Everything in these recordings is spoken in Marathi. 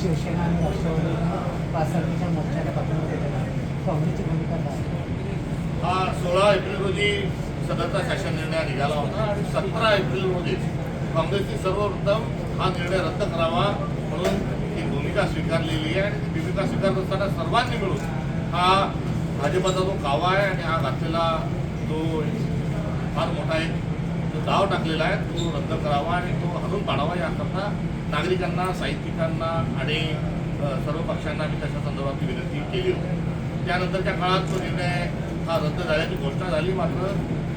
शिवसेना आणि राष्ट्रवादी पाच मोर्चाला पाठिंबा दिलेला काँग्रेसची भूमिका काय? हा सोळा एप्रिल रोजी सदरचा शासन निर्णय निघाला होता आणि सतरा एप्रिल रोजी काँग्रेसने सर्वप्रथम हा निर्णय रद्द करावा म्हणून ही भूमिका स्वीकारलेली आहे आणि ती भूमिका स्वीकारत असताना सर्वांनी मिळून हा भाजपचा जो कावा आहे आणि हा घातलेला जो फार मोठा एक जो डाव टाकलेला आहे तो रद्द करावा आणि तो हलून पाडावा याकरता नागरिकांना साहित्यिकांना आणि सर्व पक्षांना मी त्याच्या संदर्भात विनंती केली होती. त्यानंतरच्या काळात तो निर्णय हा रद्द झाल्याची घोषणा झाली मात्र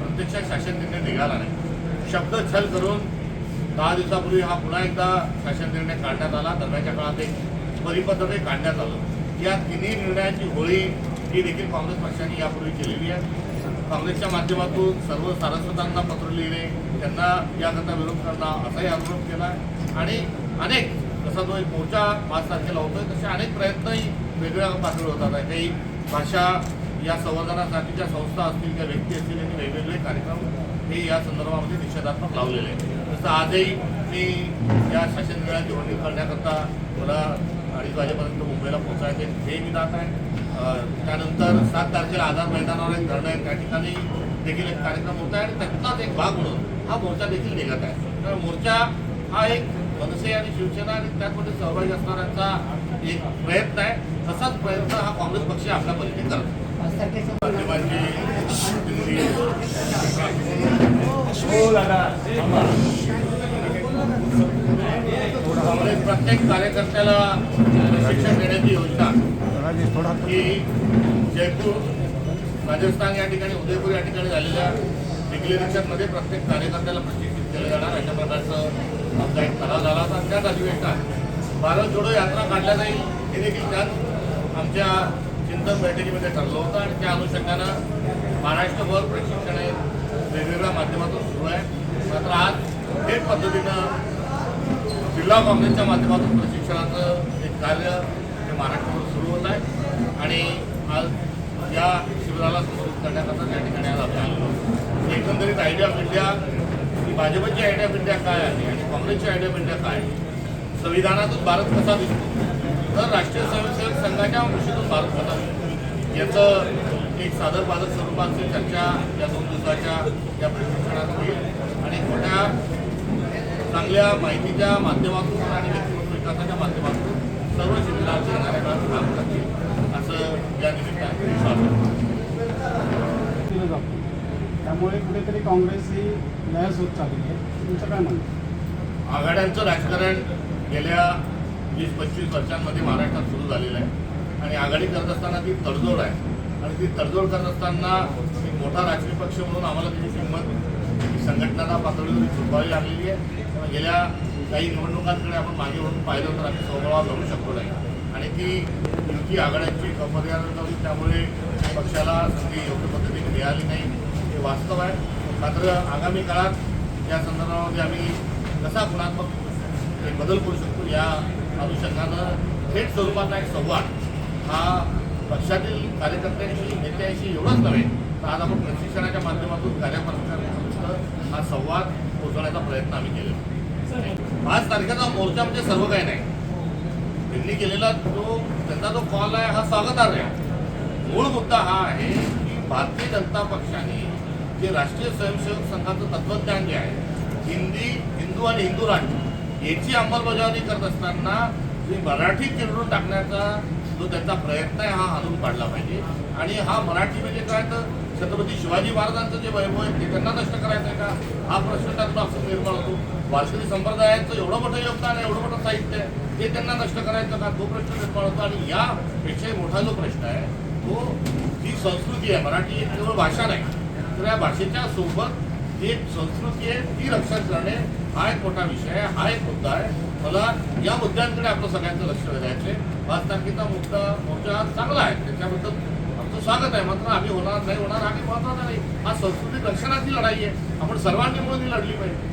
प्रत्यक्षात शासन निर्णय निघाला नाही. शब्द छल करून दहा दिवसापूर्वी हा पुन्हा एकदा शासन निर्णय काढण्यात आला. दरम्यानच्या काळात एक परिपत्रकही काढण्यात आलं. या तिन्ही निर्णयाची होळी ही देखील काँग्रेस पक्षाने यापूर्वी केलेली आहे. काँग्रेसच्या माध्यमातून सर्व सारस्वतांना पत्र लिहिणे त्यांना याकरता विरोध करणं असाही आरोप केला. आहे आणि अनेक जसा तो एक मोर्चा पाच तारखेला होतोय तसे अनेक प्रयत्नही वेगवेगळ्या पातळीवर होतात आहे काही भाषा या संवर्धनासाठीच्या संस्था असतील किंवा व्यक्ती असतील यांनी वेगवेगळे कार्यक्रम हे या संदर्भामध्ये निषेधात्मक लावलेले आहेत. जसं आजही मी या शासन वेळा जोडणी करण्याकरता मला अडीच वाजेपर्यंत मुंबईला पोहोचायचे हे मी जात आहे. त्यानंतर सात तारखेला आझाद मैदानावर एक धरणं आहे त्या ठिकाणी देखील एक कार्यक्रम होत आहे आणि त्यातलाच एक भाग म्हणून हा मोर्चा देखील निघत आहे. तर मोर्चा हा एक मनसे आणि शिवसेना आणि त्यामध्ये सहभागी असणाऱ्यांचा एक प्रयत्न आहे. तसाच प्रयत्न हा काँग्रेस पक्ष आपल्या पद्धतीने करतो प्रत्येक कार्यकर्त्याला शिक्षण देण्याची योजना ही जयपूर राजस्थान या ठिकाणी उदयपूर या ठिकाणी झालेल्या डिक्लेरेशनमध्ये प्रत्येक कार्यकर्त्याला प्रशिक्षित केलं जाणार. अशा प्रकारचं आमचा एक ठराव झाला होता. त्याच अधिवेशनात भारत जोडो यात्रा काढल्या जाईल हे देखील त्यात आमच्या चिंतन बैठकीमध्ये ठरलं होतं आणि त्या अनुषंगानं महाराष्ट्रभर प्रशिक्षण हे वेगवेगळ्या माध्यमातून सुरू आहे. मात्र आज थेट पद्धतीनं जिल्हा काँग्रेसच्या माध्यमातून प्रशिक्षणाचं एक कार्य महाराष्ट्रावर सुरू होत आहे. आणि आज या शिबिराला संबोधित करण्याकरता त्या ठिकाणी आज आपण एकंदरीत आयडिया ऑफ इंडिया ही भाजपची आयडिया ऑफ इंडिया काय आहे आणि काँग्रेसची आयडिया ऑफ इंडिया काय आहे? संविधानातून भारत कसा दिसतो? तर राष्ट्रीय स्वयंसेवक संघाच्या कृषीतून भारत कसा दिसतो? याचं एक सादर बाधक स्वरूपाची चर्चा या दोन दिवसाच्या या प्रशिक्षणात होईल. आणि मोठ्या चांगल्या माहितीच्या माध्यमातून आणि व्यक्तिमत्व विकासाच्या माध्यमातून सर्व शिबिराचे येणाऱ्या काळात काम करतील असं या निमित्ताने विश्वास आहे केलं जातं त्यामुळे कुठेतरी काँग्रेस ही लयच होत चालली आहे. तुमचं काय म्हणणं आघाड्यांचं राजकारण गेल्या वीस पंचवीस वर्षांमध्ये महाराष्ट्रात सुरू झालेलं आहे. आणि आघाडी करत असताना ती तडजोड आहे. आणि ती तडजोड करत असताना एक मोठा राजकीय पक्ष म्हणून आम्हाला त्याची किंमत संघटनाला पातळीवर चुकवावी लागलेली आहे. गेल्या काही निवडणुकांकडे आपण मागे म्हणून पाहिलं तर आम्ही स्वभाव लढू शकलो नाही. आणि ती युती आघाड्यांची अमर्यादित होती त्यामुळे पक्षाला संधी योग्य पद्धतीने मिळाली नाही हे वास्तव तर मात्र आगामी काळात या संदर्भामध्ये आम्ही कसा गुणात्मक बदल करू शकतो या अनुषंगानं थेट स्वरूपाचा एक संवाद हा पक्षातील कार्यकर्त्यांशी नेत्यांशी एवढंच नव्हे तर आज आपण प्रशिक्षणाच्या माध्यमातून कार्यकर्त्यांपर्यंत हा संवाद पोहोचवण्याचा प्रयत्न आम्ही केलेला पाच तारखेचा मोर्चा म्हणजे सर्व काही नाही. त्यांनी केलेला जो त्यांचा जो कॉल आहे हा स्वागतार्ह आहे. मूळ मुद्दा हा आहे की भारतीय जनता पक्षाने जे राष्ट्रीय स्वयंसेवक संघाचं तत्वज्ञान जे आहे हिंदी हिंदू आणि हिंदू राष्ट्र याची अंमलबजावणी करत असताना जे मराठी चिरडून टाकण्याचा जो त्यांचा प्रयत्न आहे हा हाणून पाडला पाहिजे. आणि हा मराठी म्हणजे काय तर छत्रपती शिवाजी महाराजांचं जे वैभव आहे ते त्यांना नष्ट करायचं आहे का? हा प्रश्न त्यातून असं निर्माण होतो. वारकरी संप्रदायाचं एवढं मोठं योगदान आहे एवढं मोठं साहित्य आहे ते त्यांना नष्ट करायचं का? तो प्रश्न निर्माण होतो. आणि यापेक्षाही मोठा जो प्रश्न आहे तो ही संस्कृती आहे मराठी केवळ भाषा नाही दुसऱ्या या भाषेच्या सोबत जी एक संस्कृती आहे ती लक्षात करणे हा एक मोठा विषय आहे हा एक मुद्दा आहे. मला या मुद्द्यांकडे आपलं सगळ्यांचं लक्ष वेधायचे पाच तारखेचा मुद्दा मोर्चा चांगला आहे. त्याच्याबद्दल आमचं स्वागत आहे. मात्र आम्ही होणार नाही होणार आम्ही महत्त्वाचा नाही. हा संस्कृती रक्षणाची लढाई आहे. आपण सर्वांनी मिळून ही लढली पाहिजे.